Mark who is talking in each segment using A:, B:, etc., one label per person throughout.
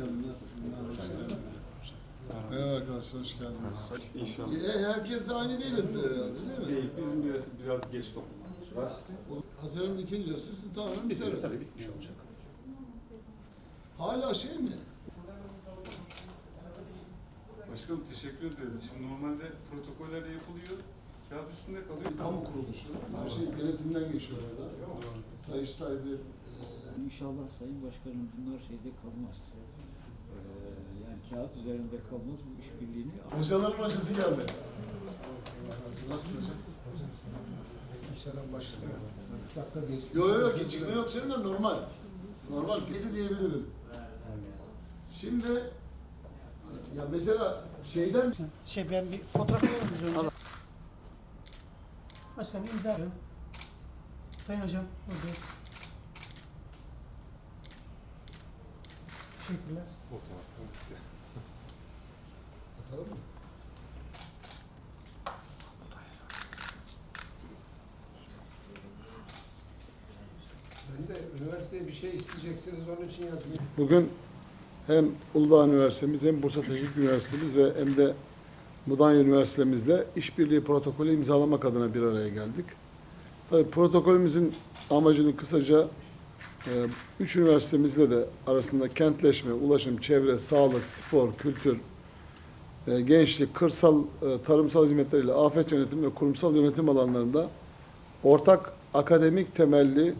A: geldiniz. Merhaba arkadaşlar, hoş geldiniz.
B: İnşallah.
A: E, herkes de aynı değildir herhalde değil mi?
B: Değil, bizim biraz, biraz geç kapılmış var.
A: O Haziran ikinci üniversitesi tamamen biter.
C: Bizim tabii bitmiş olacak.
A: Hala şey mi?
B: Başkanım teşekkür ederiz. Şimdi normalde protokoller de yapılıyor. Kağıt üstünde kalıyor.
A: Kamu kuruluşu. Her şey denetimden geçiyor orada. Sayıştay'dır. e,
D: İnşallah Sayın Başkanım bunlar şeyde kalmaz. Kağıt üzerinde kalmaz bu işbirliğini
A: Hocaların hocası geldi. Nasıl hocam? Yok yok yok gecikme yok canım da normal. Normal kedi diyebilirim. Şimdi ya mesela şeyden
E: Şey ben bir fotoğraf alalım biz önce. Başkanım imza. Sayın hocam buradayız. Teşekkürler.
A: Atalım mı?
F: Ben de üniversiteye bir şey isteyeceksiniz onun için yazmayayım.
G: Bugün hem Uludağ Üniversitemiz hem Bursa Teknik Üniversitemiz ve hem de Mudanya Üniversitemizle işbirliği protokolü imzalamak adına bir araya geldik. Tabii protokolümüzün amacını kısaca e, üç üniversitemizle de arasında kentleşme, ulaşım, çevre, sağlık, spor, kültür, gençlik, kırsal, e, tarımsal hizmetleriyle afet yönetimi ve kurumsal yönetim alanlarında ortak akademik temelli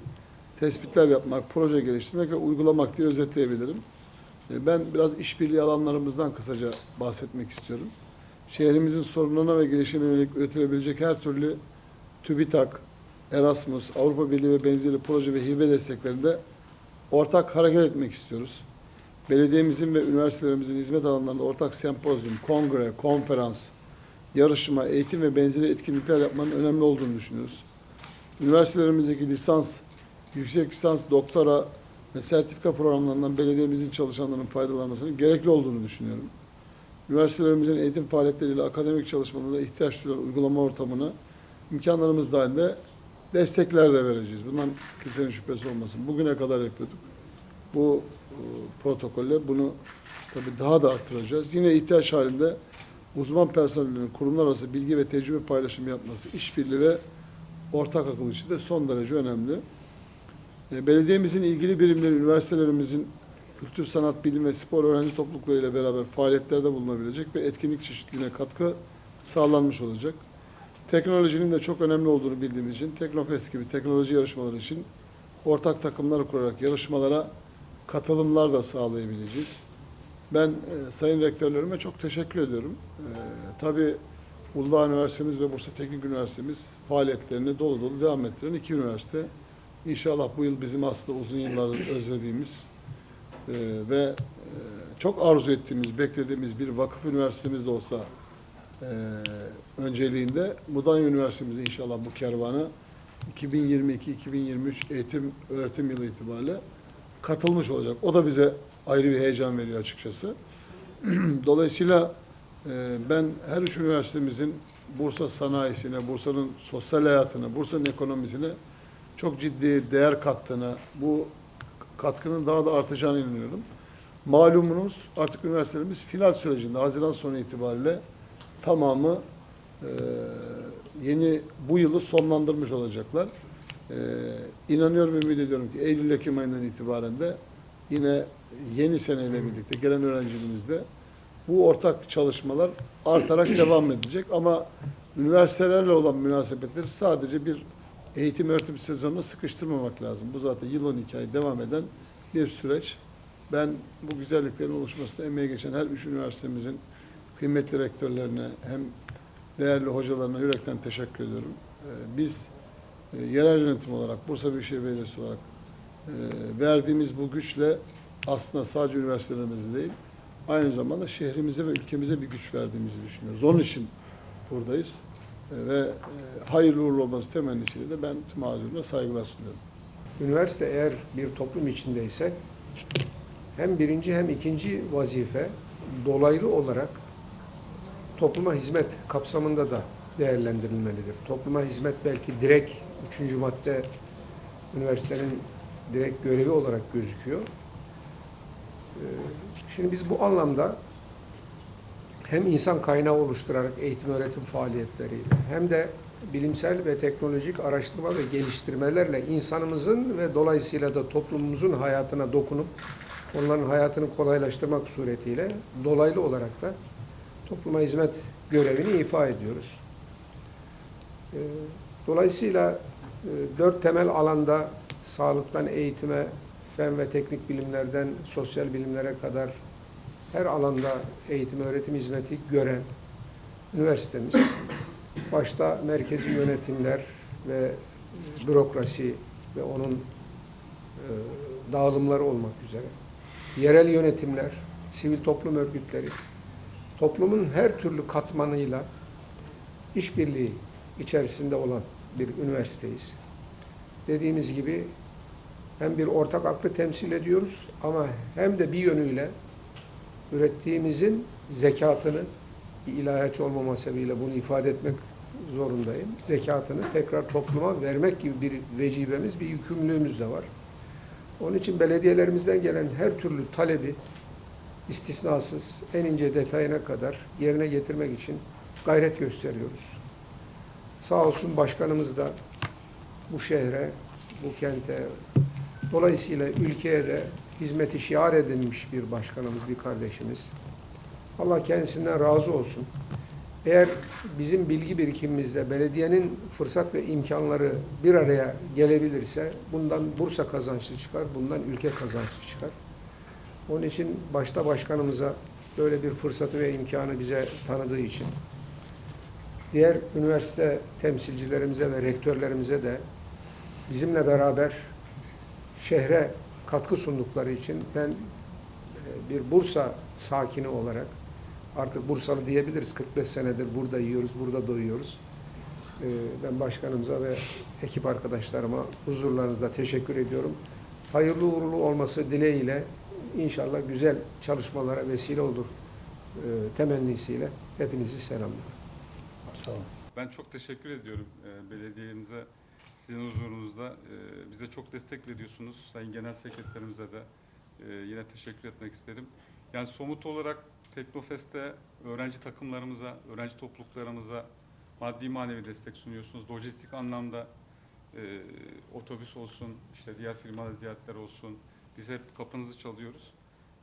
G: tespitler yapmak, proje geliştirmek ve uygulamak diye özetleyebilirim. E, Ben biraz işbirliği alanlarımızdan kısaca bahsetmek istiyorum. Şehrimizin sorunlarına ve gelişimine yönelik üretilebilecek her türlü TÜBİTAK, Erasmus, Avrupa Birliği ve benzeri proje ve hibe desteklerinde ortak hareket etmek istiyoruz. Belediyemizin ve üniversitelerimizin hizmet alanlarında ortak sempozyum, kongre, konferans, yarışma, eğitim ve benzeri etkinlikler yapmanın önemli olduğunu düşünüyoruz. Üniversitelerimizdeki lisans, yüksek lisans, doktora ve sertifika programlarından belediyemizin çalışanlarının faydalanmasının gerekli olduğunu düşünüyorum. Üniversitelerimizin eğitim faaliyetleriyle akademik çalışmalarında ihtiyaç duyulan uygulama ortamını imkanlarımız dahilinde destekler de vereceğiz. Bundan kimsenin şüphesi olmasın. Bugüne kadar yapıyorduk. Bu protokolle bunu tabii daha da arttıracağız. Yine ihtiyaç halinde uzman personelinin kurumlar arası bilgi ve tecrübe paylaşımı yapması, işbirliği ve ortak akıl işi de son derece önemli. E, Belediyemizin ilgili birimleri, üniversitelerimizin kültür, sanat, bilim ve spor öğrenci topluluklarıyla beraber faaliyetlerde bulunabilecek ve etkinlik çeşitliliğine katkı sağlanmış olacak. Teknolojinin de çok önemli olduğunu bildiğimiz için Teknofest gibi teknoloji yarışmaları için ortak takımlar kurarak yarışmalara katılımlar da sağlayabileceğiz. Ben e, sayın rektörlerime çok teşekkür ediyorum. E, tabii Uludağ Üniversitemiz ve Bursa Teknik Üniversitemiz faaliyetlerini dolu dolu devam ettiren iki üniversite. İnşallah bu yıl bizim aslında uzun yıllardır özlediğimiz e, ve e, çok arzu ettiğimiz, beklediğimiz bir vakıf üniversitemiz de olsa e, önceliğinde Mudanya Üniversitemiz inşallah bu kervana 2022-2023 eğitim öğretim yılı itibariyle katılmış olacak. O da bize ayrı bir heyecan veriyor açıkçası. Dolayısıyla e, ben her üç üniversitemizin Bursa sanayisine, Bursa'nın sosyal hayatına, Bursa'nın ekonomisine çok ciddi değer kattığına, bu katkının daha da artacağına inanıyorum. Malumunuz artık üniversitelerimiz final sürecinde Haziran sonu itibariyle tamamı e, yeni bu yılı sonlandırmış olacaklar. E, inanıyorum ümit ediyorum ki Eylül-Ekim ayından itibaren de yine yeni seneyle birlikte gelen öğrencilerimizde bu ortak çalışmalar artarak devam edecek ama üniversitelerle olan münasebetleri sadece bir eğitim öğretim sezonuna sıkıştırmamak lazım. Bu zaten yıl 12 ay devam eden bir süreç. Ben bu güzelliklerin oluşmasına emeği geçen her üç üniversitemizin kıymetli rektörlerine hem değerli hocalarına yürekten teşekkür ediyorum. Ee, Biz e, yerel yönetim olarak, Bursa Büyükşehir Belediyesi olarak e, verdiğimiz bu güçle aslında sadece üniversitelerimize değil, aynı zamanda şehrimize ve ülkemize bir güç verdiğimizi düşünüyoruz. Onun için buradayız. E, Ve e, hayırlı uğurlu olması temennisiyle de ben tüm ağzımla saygılar sunuyorum.
F: Üniversite eğer bir toplum içindeyse hem birinci hem ikinci vazife dolaylı olarak topluma hizmet kapsamında da değerlendirilmelidir. Topluma hizmet belki direkt üçüncü madde üniversitenin direkt görevi olarak gözüküyor. Ee, Şimdi biz bu anlamda hem insan kaynağı oluşturarak eğitim öğretim faaliyetleriyle hem de bilimsel ve teknolojik araştırma ve geliştirmelerle insanımızın ve dolayısıyla da toplumumuzun hayatına dokunup onların hayatını kolaylaştırmak suretiyle dolaylı olarak da topluma hizmet görevini ifa ediyoruz. Ee, Dolayısıyla dört temel alanda sağlıktan eğitime, fen ve teknik bilimlerden sosyal bilimlere kadar her alanda eğitim öğretim hizmeti gören üniversitemiz. Başta merkezi yönetimler ve bürokrasi ve onun e, dağılımları olmak üzere yerel yönetimler, sivil toplum örgütleri toplumun her türlü katmanıyla işbirliği içerisinde olan bir üniversiteyiz. Dediğimiz gibi hem bir ortak aklı temsil ediyoruz ama hem de bir yönüyle ürettiğimizin zekatını bir ilahiyatçı olmama sebebiyle bunu ifade etmek zorundayım. Zekatını tekrar topluma vermek gibi bir vecibemiz, bir yükümlülüğümüz de var. Onun için belediyelerimizden gelen her türlü talebi istisnasız, en ince detayına kadar yerine getirmek için gayret gösteriyoruz. Sağ olsun başkanımız da bu şehre, bu kente, dolayısıyla ülkeye de hizmeti şiar edilmiş bir başkanımız, bir kardeşimiz. Allah kendisinden razı olsun. Eğer bizim bilgi birikimimizde belediyenin fırsat ve imkanları bir araya gelebilirse bundan Bursa kazançlı çıkar, bundan ülke kazançlı çıkar. Onun için başta başkanımıza böyle bir fırsatı ve imkanı bize tanıdığı için diğer üniversite temsilcilerimize ve rektörlerimize de bizimle beraber şehre katkı sundukları için ben e, bir Bursa sakini olarak artık Bursalı diyebiliriz. 45 senedir burada yiyoruz, burada doyuyoruz. E, Ben başkanımıza ve ekip arkadaşlarıma huzurlarınızda teşekkür ediyorum. Hayırlı uğurlu olması dileğiyle inşallah güzel çalışmalara vesile olur e, temennisiyle hepinizi selamlıyorum.
B: Ben çok teşekkür ediyorum e, belediyemize, sizin huzurunuzda. E, bize çok destek veriyorsunuz. Sayın Genel Sekreterimize de e, yine teşekkür etmek isterim. Yani somut olarak Teknofest'te öğrenci takımlarımıza, öğrenci topluluklarımıza maddi manevi destek sunuyorsunuz. Lojistik anlamda e, otobüs olsun, işte diğer firmalar ziyaretler olsun. Biz hep kapınızı çalıyoruz.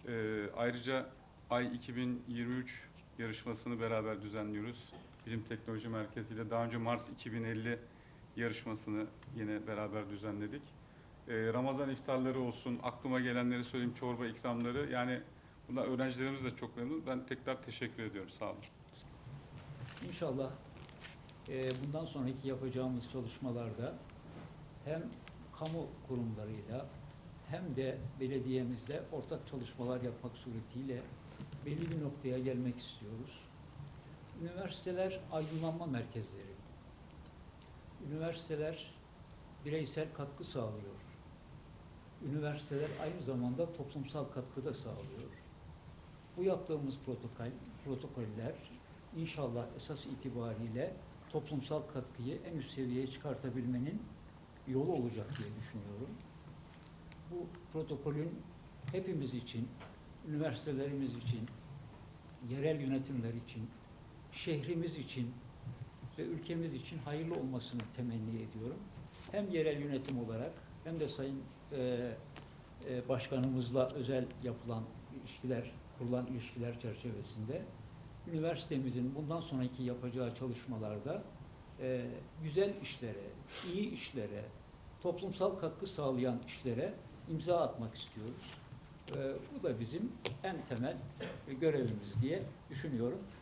B: E, ayrıca Ay 2023 yarışmasını beraber düzenliyoruz. Bilim Teknoloji Merkezi ile daha önce Mars 2050 yarışmasını yine beraber düzenledik. Ee, Ramazan iftarları olsun, aklıma gelenleri söyleyeyim, çorba ikramları. Yani bunlar öğrencilerimiz de çok memnun. Ben tekrar teşekkür ediyorum. Sağ olun.
D: İnşallah e, bundan sonraki yapacağımız çalışmalarda hem kamu kurumlarıyla hem de belediyemizle ortak çalışmalar yapmak suretiyle belli bir noktaya gelmek istiyoruz. Üniversiteler aydınlanma merkezleri. Üniversiteler bireysel katkı sağlıyor. Üniversiteler aynı zamanda toplumsal katkı da sağlıyor. Bu yaptığımız protokol, protokoller inşallah esas itibariyle toplumsal katkıyı en üst seviyeye çıkartabilmenin yolu olacak diye düşünüyorum. Bu protokolün hepimiz için, üniversitelerimiz için, yerel yönetimler için, şehrimiz için ve ülkemiz için hayırlı olmasını temenni ediyorum. Hem yerel yönetim olarak hem de Sayın e, e, Başkanımızla özel yapılan ilişkiler, kurulan ilişkiler çerçevesinde üniversitemizin bundan sonraki yapacağı çalışmalarda e, güzel işlere, iyi işlere, toplumsal katkı sağlayan işlere imza atmak istiyoruz. E, bu da bizim en temel görevimiz diye düşünüyorum.